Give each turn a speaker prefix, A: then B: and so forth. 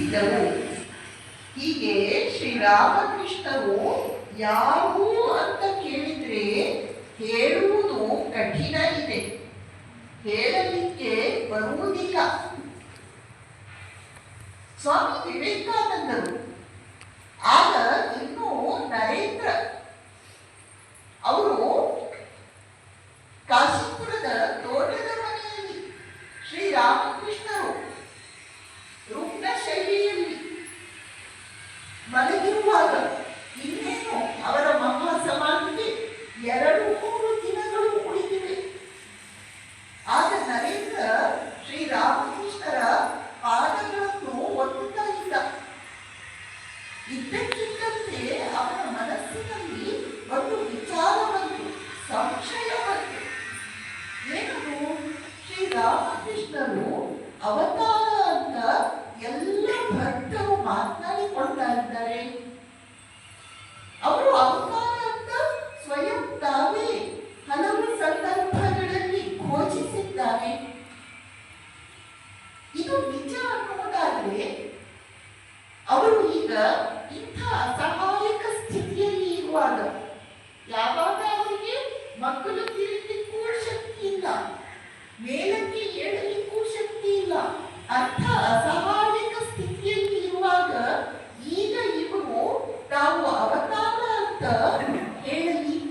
A: ಇದ್ದವು ಹೀಗೆ ಶ್ರೀರಾಮಕೃಷ್ಣರು ಯಾರು ಅಂತ ಕೇಳಿದ್ರೆ ಹೇಳುವುದು ಕಠಿಣ ಇದೆ. ಹೇಳಲಿಕ್ಕೆ ಬರುವುದಿಲ್ಲ. ಸ್ವಾಮಿ ವಿವೇಕಾನಂದರು. ಆಗ ರಾಮಕೃಷ್ಣರು ಅವತಾರ ಅಂತ ಎಲ್ಲ ಭಕ್ತರು ಮಾತನಾಡಿಕೊಳ್ತಾ ಇದ್ದಾರೆ. ಅವರು ಅವತಾರ ಅಂತ ಸ್ವಯಂ ತಾವೇ ಹಲವು ಸಂದರ್ಭಗಳಲ್ಲಿ ಘೋಷಿಸಿದ್ದಾರೆ. ಇದು ನಿಜ ಅನ್ನುವುದಾದ್ರೆ ಅವರು ಈಗ ಇಂಥ ಅಸಹಾಯಕ ಸ್ಥಿತಿಯಲ್ಲಿ ಇರುವಾಗ ಯಾವ third, எழுதி